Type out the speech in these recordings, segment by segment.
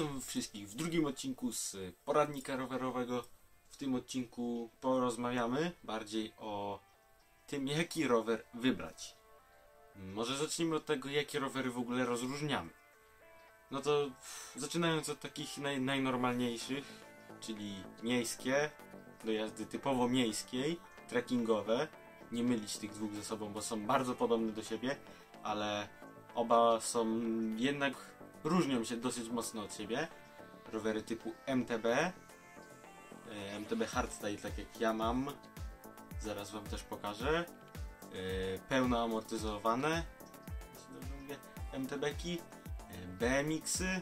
Witam wszystkich w drugim odcinku z poradnika rowerowego. W tym odcinku porozmawiamy bardziej o tym, jaki rower wybrać. Może zacznijmy od tego, jakie rowery w ogóle rozróżniamy. No to zaczynając od takich naj, najnormalniejszych, czyli miejskie, do jazdy typowo miejskiej, trekkingowe. Nie mylić tych dwóch ze sobą, bo są bardzo podobne do siebie, ale oba są jednak różnią się dosyć mocno od siebie. Rowery typu MTB, e, MTB Hardstyle, tak jak ja mam, zaraz Wam też pokażę. E, Pełno amortyzowane, MTB-ki, e, BMX-y.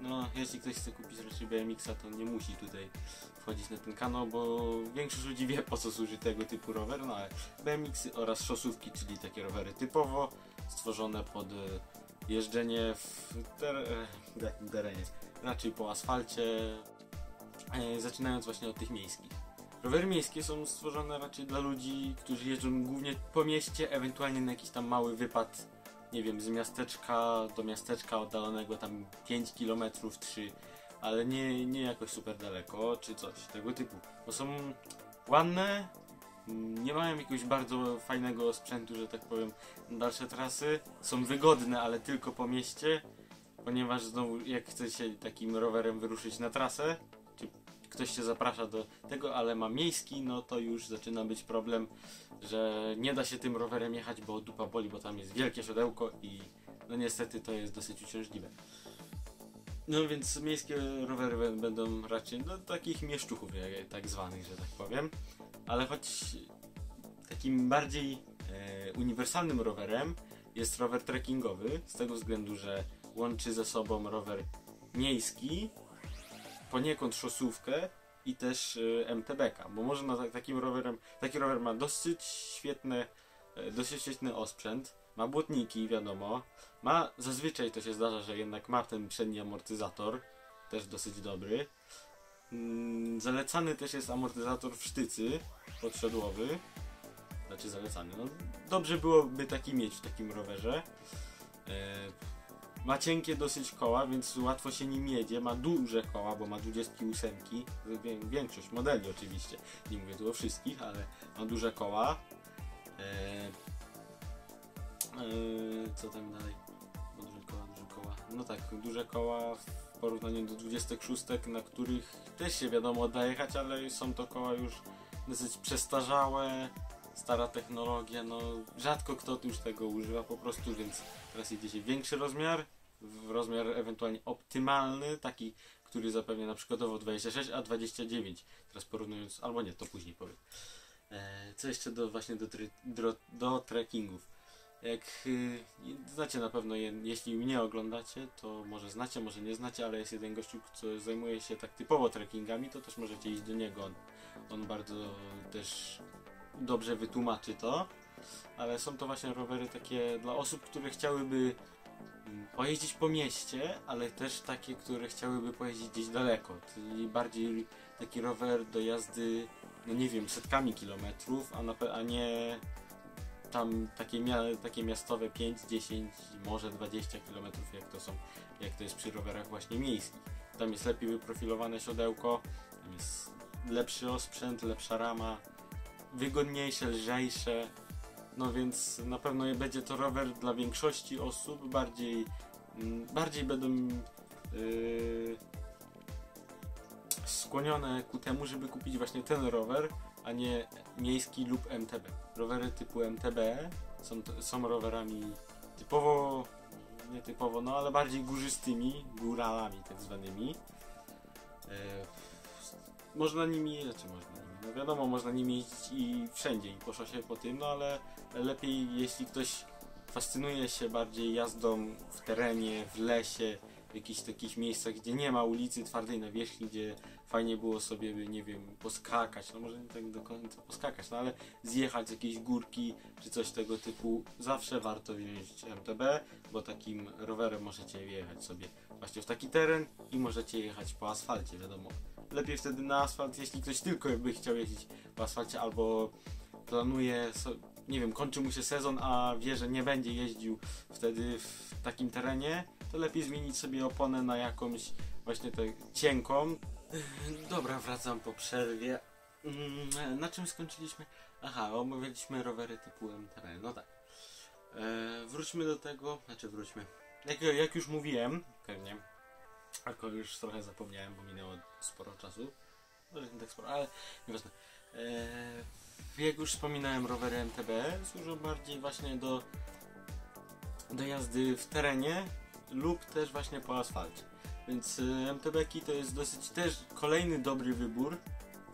No, jeśli ktoś chce kupić raczej BMX-a, to nie musi tutaj wchodzić na ten kanał, bo większość ludzi wie po co służy tego typu rower, no ale BMX-y oraz szosówki, czyli takie rowery typowo stworzone pod jeżdżenie w ter e, terenie, raczej po asfalcie, e, zaczynając właśnie od tych miejskich. Rowery miejskie są stworzone raczej dla ludzi, którzy jeżdżą głównie po mieście, ewentualnie na jakiś tam mały wypad, nie wiem, z miasteczka do miasteczka oddalonego tam 5 km, 3, ale nie, nie jakoś super daleko, czy coś tego typu. Bo są ładne, nie mają jakiegoś bardzo fajnego sprzętu, że tak powiem, dalsze trasy. Są wygodne, ale tylko po mieście, ponieważ znowu jak chce się takim rowerem wyruszyć na trasę, czy ktoś cię zaprasza do tego, ale ma miejski, no to już zaczyna być problem, że nie da się tym rowerem jechać, bo dupa boli, bo tam jest wielkie siodełko i no niestety to jest dosyć uciążliwe. No więc miejskie rowery będą raczej no, takich mieszczuchów, tak zwanych, że tak powiem. Ale choć takim bardziej e, uniwersalnym rowerem jest rower trekkingowy, z tego względu, że łączy ze sobą rower miejski, poniekąd szosówkę i też e, MTB-ka, bo można tak, takim rowerem, taki rower ma dosyć świetne, e, dosyć świetny osprzęt, ma błotniki, wiadomo, ma, zazwyczaj to się zdarza, że jednak ma ten przedni amortyzator, też dosyć dobry. Mm, Zalecany też jest amortyzator w sztycy podsiodłowy. Znaczy zalecany. No, dobrze byłoby taki mieć w takim rowerze. E, ma cienkie dosyć koła, więc łatwo się nim jedzie. Ma duże koła, bo ma 28. Wię- Większość modeli oczywiście. Nie mówię tu o wszystkich, ale ma duże koła. E, e, co tam dalej? Duże koła, duże koła. No tak, duże koła porównaniu do 26, na których też się wiadomo da jechać, ale są to koła już dosyć przestarzałe, stara technologia, no rzadko kto już tego używa po prostu, więc teraz idzie się większy rozmiar, rozmiar ewentualnie optymalny, taki, który zapewnia na przykładowo 26, a 29. Teraz porównując, albo nie, to później powiem. E, co jeszcze do właśnie do, do, do trekkingów? Jak y, znacie na pewno, je, jeśli mnie oglądacie, to może znacie, może nie znacie, ale jest jeden gościu, który zajmuje się tak typowo trekkingami, to też możecie iść do niego. On, on bardzo też dobrze wytłumaczy to, ale są to właśnie rowery takie dla osób, które chciałyby mm, pojeździć po mieście, ale też takie, które chciałyby pojeździć gdzieś daleko, czyli bardziej taki rower do jazdy, no nie wiem, setkami kilometrów, a, a nie tam takie, takie miastowe 5, 10, może 20 km, jak to są, jak to jest przy rowerach właśnie miejskich. Tam jest lepiej wyprofilowane siodełko, tam jest lepszy osprzęt, lepsza rama, wygodniejsze, lżejsze. No więc na pewno będzie to rower dla większości osób, bardziej, mm, bardziej będą yy, skłonione ku temu, żeby kupić właśnie ten rower, a nie miejski lub MTB. Rowery typu MTB są, są rowerami typowo, nie typowo, no ale bardziej górzystymi, góralami tak zwanymi. E, można nimi, znaczy można nimi, no wiadomo, można nimi jeździć i wszędzie, i po szosie, po tym, no ale lepiej jeśli ktoś fascynuje się bardziej jazdą w terenie, w lesie, w jakichś takich miejscach, gdzie nie ma ulicy twardej nawierzchni, gdzie fajnie było sobie, nie wiem, poskakać, no może nie tak do końca poskakać, no ale zjechać z jakiejś górki, czy coś tego typu, zawsze warto wziąć MTB, bo takim rowerem możecie jechać sobie właśnie w taki teren i możecie jechać po asfalcie, wiadomo. Lepiej wtedy na asfalt, jeśli ktoś tylko by chciał jeździć po asfalcie albo planuje, nie wiem, kończy mu się sezon, a wie, że nie będzie jeździł wtedy w takim terenie, to lepiej zmienić sobie oponę na jakąś właśnie tak cienką. Dobra, wracam po przerwie. Mm, Na czym skończyliśmy? Aha, omawialiśmy rowery typu MTB, no tak. E, wróćmy do tego, znaczy wróćmy. Jak, jak już mówiłem, pewnie, tylko już trochę zapomniałem, bo minęło sporo czasu. Może nie tak sporo, ale nieważne. E, jak już wspominałem, rowery MTB służą bardziej właśnie do, do jazdy w terenie lub też właśnie po asfalcie. Więc y, MTB-ki to jest dosyć też kolejny dobry wybór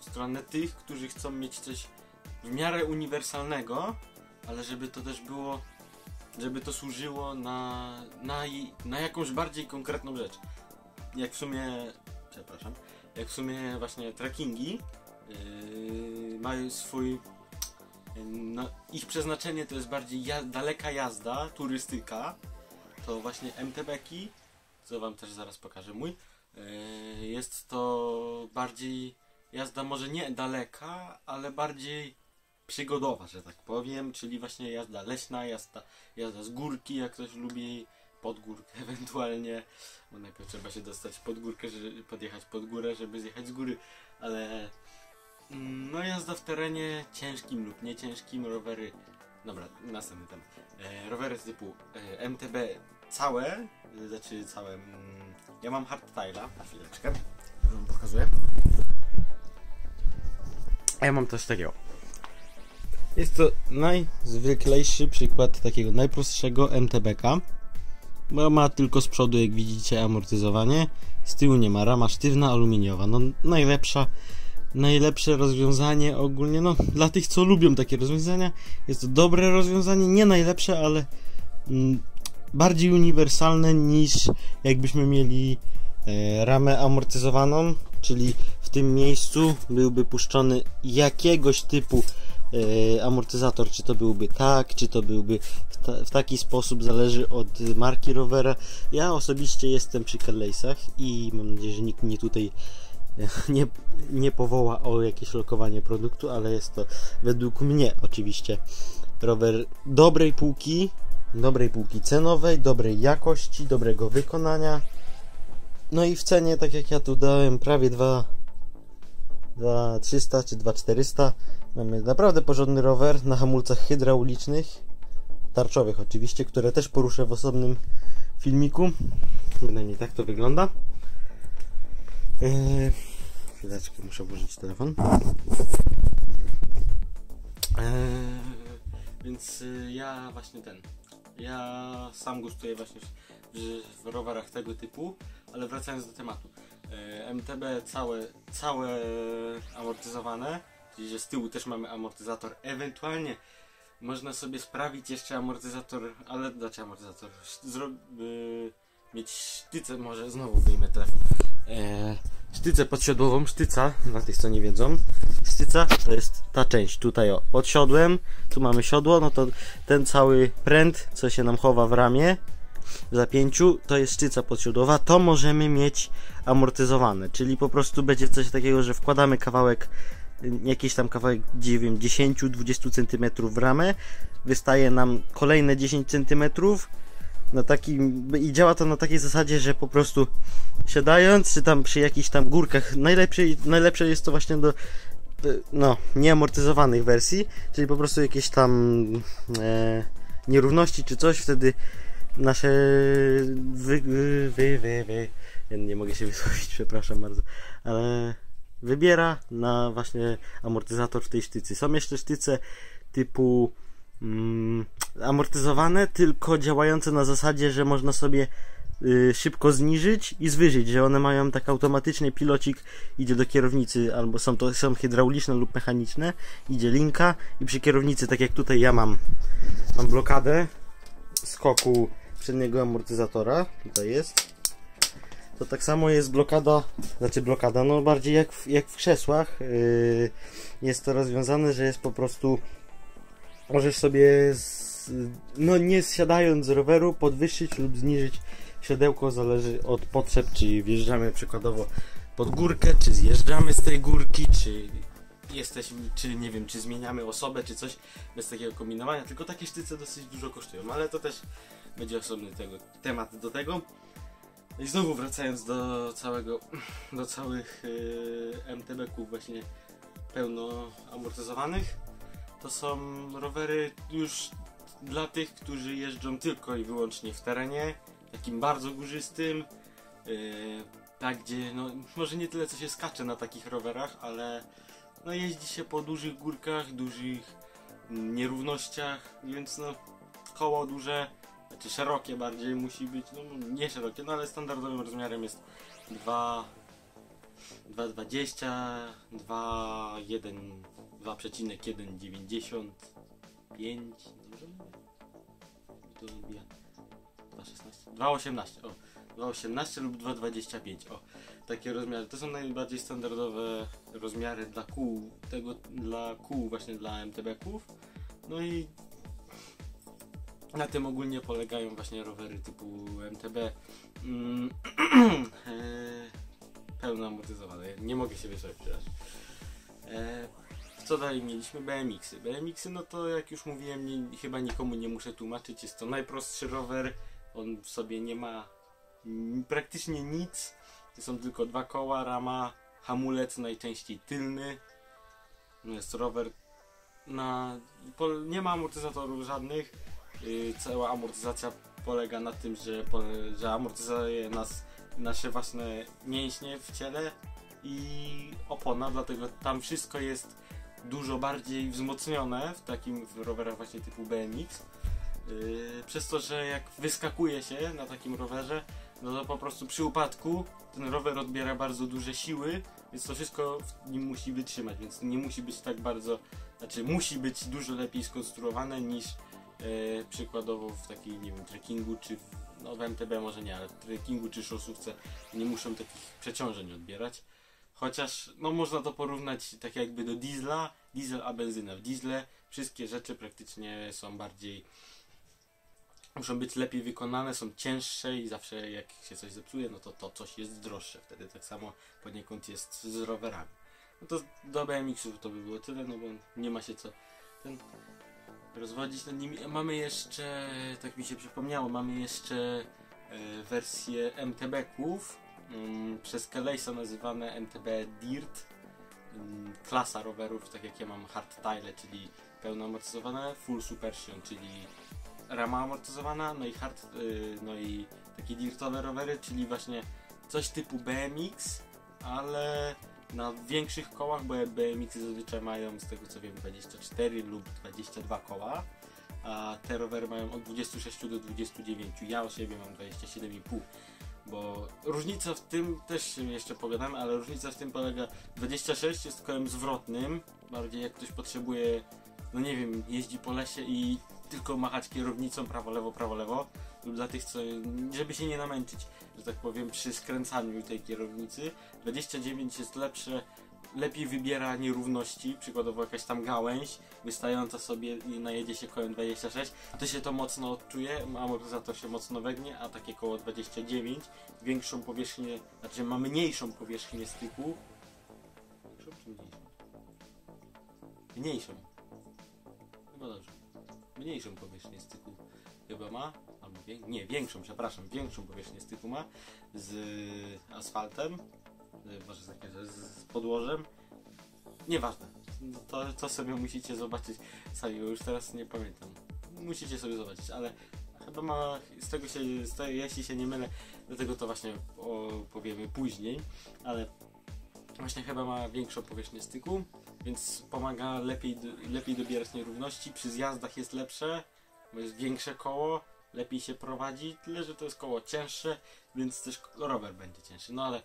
w stronę tych, którzy chcą mieć coś w miarę uniwersalnego, ale żeby to też było, żeby to służyło na, na, na jakąś bardziej konkretną rzecz. Jak w sumie, przepraszam, jak w sumie właśnie trekkingi yy, mają swój, yy, no, ich przeznaczenie to jest bardziej ja, daleka jazda, turystyka, to właśnie MTB-ki, co wam też zaraz pokażę mój, yy, jest to bardziej jazda może nie daleka, ale bardziej przygodowa, że tak powiem, czyli właśnie jazda leśna, jazda, jazda z górki, jak ktoś lubi, pod górkę ewentualnie, bo najpierw trzeba się dostać pod górkę, żeby podjechać pod górę, żeby zjechać z góry, ale mm, no jazda w terenie ciężkim lub nieciężkim, rowery, dobra, następny temat, e, rowery typu e, MTB całe, e, znaczy całe, mm, ja mam hardtaila, na chwileczkę, wam pokazuję. A ja mam coś takiego. Jest to najzwyklejszy przykład takiego najprostszego MTBK. Bo ma tylko z przodu, jak widzicie, amortyzowanie. Z tyłu nie ma, rama sztywna, aluminiowa. No najlepsza, najlepsze rozwiązanie ogólnie, no dla tych, co lubią takie rozwiązania. Jest to dobre rozwiązanie, nie najlepsze, ale mm, bardziej uniwersalne niż jakbyśmy mieli e, ramę amortyzowaną, czyli w tym miejscu byłby puszczony jakiegoś typu e, amortyzator, czy to byłby tak, czy to byłby w, ta, w taki sposób, zależy od marki rowera. Ja osobiście jestem przy Carlace'ach i mam nadzieję, że nikt mnie tutaj e, nie, nie powoła o jakieś lokowanie produktu, ale jest to według mnie oczywiście rower dobrej półki, dobrej półki cenowej, dobrej jakości, dobrego wykonania. No i w cenie, tak jak ja tu dałem, prawie 2 2300 czy 2400 mamy naprawdę porządny rower na hamulcach hydraulicznych tarczowych oczywiście, które też poruszę w osobnym filmiku. Przynajmniej tak to wygląda. Eee, chwileczkę, muszę włożyć telefon. Eee, więc y, ja właśnie ten ja sam gustuję właśnie w, w rowerach tego typu ale wracając do tematu e, MTB całe, całe amortyzowane, czyli że z tyłu też mamy amortyzator. Ewentualnie można sobie sprawić jeszcze amortyzator, ale znaczy amortyzator, zro, y, mieć sztycę, może znowu wyjmę telefon. E, sztycę podsiodłową, sztyca, dla tych co nie wiedzą. Sztyca to jest ta część. Tutaj o, pod siodłem, tu mamy siodło, no to ten cały pręt, co się nam chowa w ramię, w zapięciu, to jest sztyca podsiodłowa, to możemy mieć amortyzowane, czyli po prostu będzie coś takiego, że wkładamy kawałek, jakiś tam kawałek, nie wiem, 10-20 cm w ramę, wystaje nam kolejne 10 cm na takim, i działa to na takiej zasadzie, że po prostu siadając, czy tam przy jakichś tam górkach, najlepsze, najlepsze jest to właśnie do no, nieamortyzowanych wersji, czyli po prostu jakieś tam e, nierówności czy coś, wtedy nasze wy, wy, wy, wy, wy. Ja nie mogę się wysłowić, przepraszam bardzo, ale wybiera na właśnie amortyzator w tej sztycy. Są jeszcze sztyce typu mm, amortyzowane, tylko działające na zasadzie, że można sobie y, szybko zniżyć i zwyżyć, że one mają tak automatycznie pilocik idzie do kierownicy, albo są to są hydrauliczne lub mechaniczne, idzie linka i przy kierownicy, tak jak tutaj ja mam, mam blokadę skoku przedniego amortyzatora, tutaj jest. To tak samo jest blokada, znaczy blokada, no bardziej jak w, jak w krzesłach. Yy, jest to rozwiązane, że jest po prostu możesz sobie z, no nie zsiadając z roweru podwyższyć lub zniżyć. Siodełko, zależy od potrzeb, czy wjeżdżamy przykładowo pod górkę, czy zjeżdżamy z tej górki, czy jesteśmy, czy nie wiem, czy zmieniamy osobę, czy coś bez takiego kombinowania, tylko takie sztyce dosyć dużo kosztują, ale to też będzie osobny tego, temat do tego. I znowu wracając do całego, do całych yy, MTB-ków właśnie pełno amortyzowanych, to są rowery już dla tych, którzy jeżdżą tylko i wyłącznie w terenie, takim bardzo górzystym, yy, tak gdzie, no może nie tyle co się skacze na takich rowerach, ale no jeździ się po dużych górkach, dużych nierównościach, więc no koło duże, znaczy szerokie bardziej musi być, no nie szerokie, no ale standardowym rozmiarem jest 2 2,20 2,1 2,195 dobrze mówię? To odbija 2,16 2,18 o. 2,18 lub 2,25 o. Takie rozmiary. To są najbardziej standardowe rozmiary dla kół tego dla kół właśnie dla MTB-ków no i na tym ogólnie polegają właśnie rowery typu MTB mm, e, pełno amortyzowane. Nie mogę się przecież. E, co dalej mieliśmy? BMX-y. BMX-y, no to jak już mówiłem, nie, chyba nikomu nie muszę tłumaczyć. Jest to najprostszy rower. On w sobie nie ma praktycznie nic. To są tylko dwa koła, rama, hamulec, najczęściej tylny. No jest rower na... Nie ma amortyzatorów żadnych. Yy, cała amortyzacja polega na tym, że, że amortyzuje nas nasze własne mięśnie w ciele i opona, dlatego tam wszystko jest dużo bardziej wzmocnione w takim w rowerach właśnie typu BMX. Yy, przez to, że jak wyskakuje się na takim rowerze, no to po prostu przy upadku ten rower odbiera bardzo duże siły, więc to wszystko w nim musi wytrzymać, więc nie musi być tak bardzo, znaczy musi być dużo lepiej skonstruowane niż yy, przykładowo w takiej, nie wiem, trekkingu czy w no w MTB może nie, ale w trekkingu czy szosówce nie muszą takich przeciążeń odbierać. Chociaż no można to porównać tak jakby do diesla, diesel a benzyna. W diesle wszystkie rzeczy praktycznie są bardziej muszą być lepiej wykonane, są cięższe i zawsze jak się coś zepsuje, no to to coś jest droższe. Wtedy tak samo poniekąd jest z rowerami. No to do BMX-ów to by było tyle, no bo nie ma się co ten rozwodzić nad nimi. Mamy jeszcze, tak mi się przypomniało, mamy jeszcze e, wersje MTB-ków przez Kelejsa nazywane MTB Dirt. Mm, klasa rowerów, tak jak ja mam hardtaile, czyli pełno amortyzowane, full supersion, czyli rama amortyzowana, no i hard, y, no i takie dirtowe rowery, czyli właśnie coś typu BMX, ale na większych kołach, bo BMX zazwyczaj mają z tego co wiem 24 lub 22 koła, a te rowery mają od 26 do 29. Ja o siebie mam 27,5 bo różnica w tym też jeszcze pogadamy, ale różnica w tym polega 26 jest kołem zwrotnym, bardziej jak ktoś potrzebuje, no nie wiem, jeździ po lesie i tylko machać kierownicą prawo, lewo, prawo, lewo lub dla tych, co, żeby się nie namęczyć, że tak powiem, przy skręcaniu tej kierownicy. 29 jest lepsze, lepiej wybiera nierówności, przykładowo jakaś tam gałęź wystająca sobie i najedzie się kołem 26, to się to mocno odczuje, amortyzator się mocno wegnie, a takie koło 29 większą powierzchnię, znaczy ma mniejszą powierzchnię styku. Mniejszą? Chyba dobrze. Mniejszą powierzchnię styku chyba ma, albo nie, większą, przepraszam, większą powierzchnię styku ma z asfaltem, może takie, że z podłożem. Nieważne. To, to sobie musicie zobaczyć sami, bo już teraz nie pamiętam. Musicie sobie zobaczyć, ale chyba ma, z tego się, z tego, jeśli się nie mylę, do tego to właśnie powiemy później, ale właśnie chyba ma większą powierzchnię styku, więc pomaga lepiej, lepiej dobierać nierówności, przy zjazdach jest lepsze, bo jest większe koło, lepiej się prowadzi, tyle że to jest koło cięższe, więc też rower będzie cięższy, no ale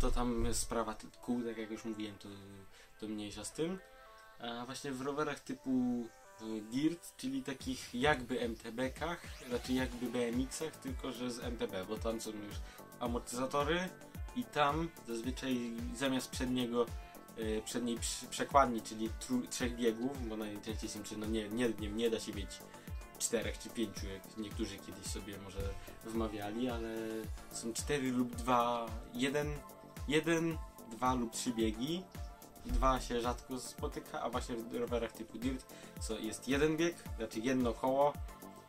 to tam sprawa kół, tak jak już mówiłem, to, to mniejsza z tym. A właśnie w rowerach typu y, Dirt, czyli takich jakby MTB-kach, raczej jakby BMX-ach, tylko że z MTB, bo tam są już amortyzatory i tam zazwyczaj zamiast przedniego y, przedniej przekładni, czyli trzech biegów, bo najczęściej są, no nie, nie, nie, nie da się mieć czterech czy pięciu, jak niektórzy kiedyś sobie może wmawiali, ale są cztery lub dwa, jeden, jeden, dwa lub trzy biegi. Dwa się rzadko spotyka, a właśnie w rowerach typu dirt co jest jeden bieg, znaczy jedno koło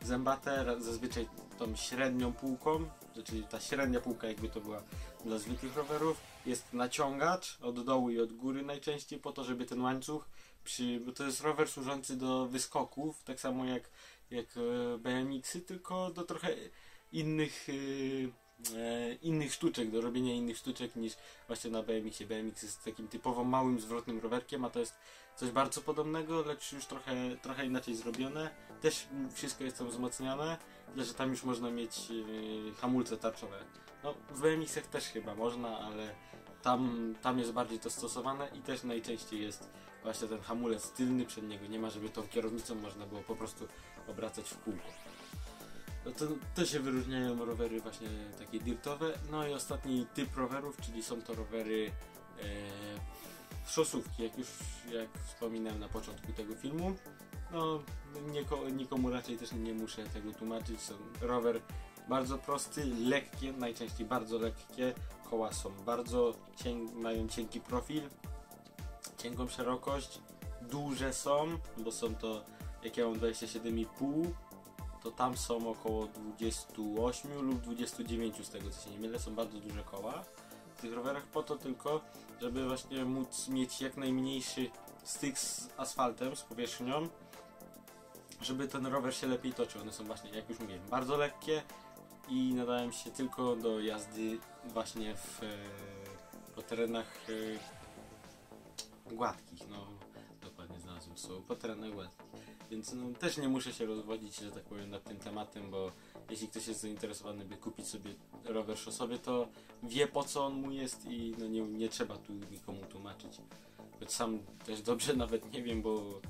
zębate, zazwyczaj tą średnią półką, czyli ta średnia półka jakby to była dla zwykłych rowerów. Jest naciągacz od dołu i od góry najczęściej po to, żeby ten łańcuch przy, bo to jest rower służący do wyskoków, tak samo jak, jak e, BMX-y, tylko do trochę innych e, e, innych sztuczek, do robienia innych sztuczek niż właśnie na BMX-ie. BMX jest takim typowo małym, zwrotnym rowerkiem, a to jest coś bardzo podobnego, lecz już trochę, trochę inaczej zrobione. Też wszystko jest tam wzmocnione, tyle że tam już można mieć hamulce tarczowe. No, w BMX-ach też chyba można, ale tam, tam jest bardziej to stosowane i też najczęściej jest właśnie ten hamulec tylny przed niego nie ma, żeby tą kierownicą można było po prostu obracać w kółko. No to, się wyróżniają rowery właśnie takie dirtowe. No i ostatni typ rowerów, czyli są to rowery e, szosówki, jak już jak wspominałem na początku tego filmu. No, nieko, nikomu raczej też nie muszę tego tłumaczyć. Są rower bardzo prosty, lekkie, najczęściej bardzo lekkie. Koła są bardzo cienkie, mają cienki profil, cienką szerokość, duże są, bo są to, jak ja mam 27,5, to tam są około 28 lub 29 z tego co się nie mylę, są bardzo duże koła w tych rowerach po to tylko, żeby właśnie móc mieć jak najmniejszy styk z asfaltem, z powierzchnią, żeby ten rower się lepiej toczył. One są właśnie, jak już mówiłem, bardzo lekkie i nadają się tylko do jazdy właśnie w, e, po terenach e, gładkich, no dokładnie znalazłem słowo, po terenach gładkich. Więc no, też nie muszę się rozwodzić, że tak powiem, nad tym tematem, bo jeśli ktoś jest zainteresowany, by kupić sobie rower szosowy, to wie po co on mu jest i no, nie, nie trzeba tu nikomu tłumaczyć. Choć sam też dobrze nawet nie wiem, bo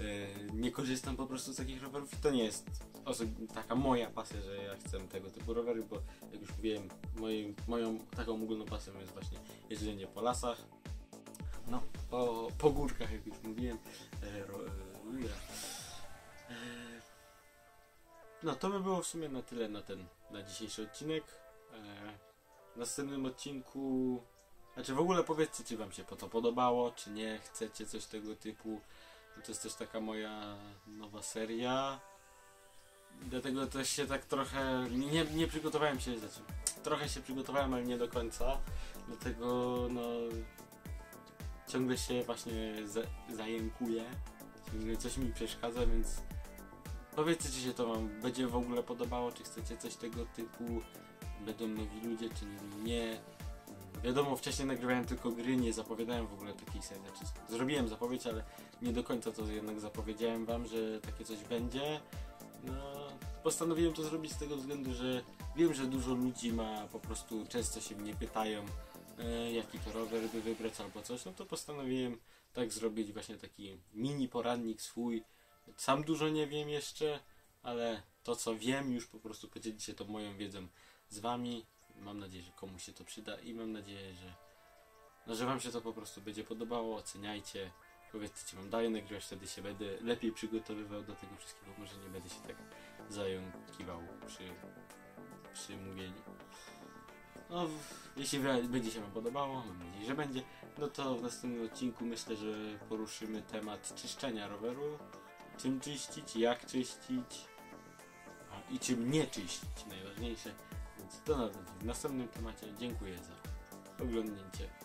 e, nie korzystam po prostu z takich rowerów i to nie jest taka moja pasja, że ja chcę tego typu rowery, bo jak już mówiłem, moim, moją taką ogólną pasją jest właśnie jeżdżenie po lasach, no, po, po górkach, jak już mówiłem. E, ro. E, no, to by było w sumie na tyle na ten, na dzisiejszy odcinek. E, w następnym odcinku, znaczy w ogóle powiedzcie, czy wam się to podobało, czy nie, chcecie coś tego typu. No, to jest też taka moja nowa seria. Dlatego też się tak trochę, nie, nie przygotowałem się, znaczy trochę się przygotowałem, ale nie do końca. Dlatego no ciągle się właśnie za, zajękuję, ciągle coś mi przeszkadza, więc powiedzcie, czy się to wam będzie w ogóle podobało, czy chcecie coś tego typu, będą nowi ludzie, czy nie. Wiadomo, wcześniej nagrywałem tylko gry, nie zapowiadałem w ogóle takiej serii. Znaczy, zrobiłem zapowiedź, ale nie do końca to jednak zapowiedziałem wam, że takie coś będzie. No, postanowiłem to zrobić z tego względu, że wiem, że dużo ludzi ma po prostu, często się mnie pytają, e, jaki to rower by wybrać albo coś, no to postanowiłem tak zrobić właśnie taki mini poradnik swój. Sam dużo nie wiem jeszcze, ale to co wiem już po prostu podzielić się tą moją wiedzą z wami. Mam nadzieję, że komuś się to przyda i mam nadzieję, że, no, że wam się to po prostu będzie podobało. Oceniajcie. Powiedzcie, czy wam daje nagrywać, wtedy się będę lepiej przygotowywał do tego wszystkiego. Może nie będę się tak zająkiwał przy, przy mówieniu. No, jeśli będzie się Wam podobało, mam nadzieję, że będzie, no to w następnym odcinku myślę, że poruszymy temat czyszczenia roweru. Czym czyścić, jak czyścić i czym nie czyścić, najważniejsze. Więc to na w następnym temacie. Dziękuję za oglądnięcie.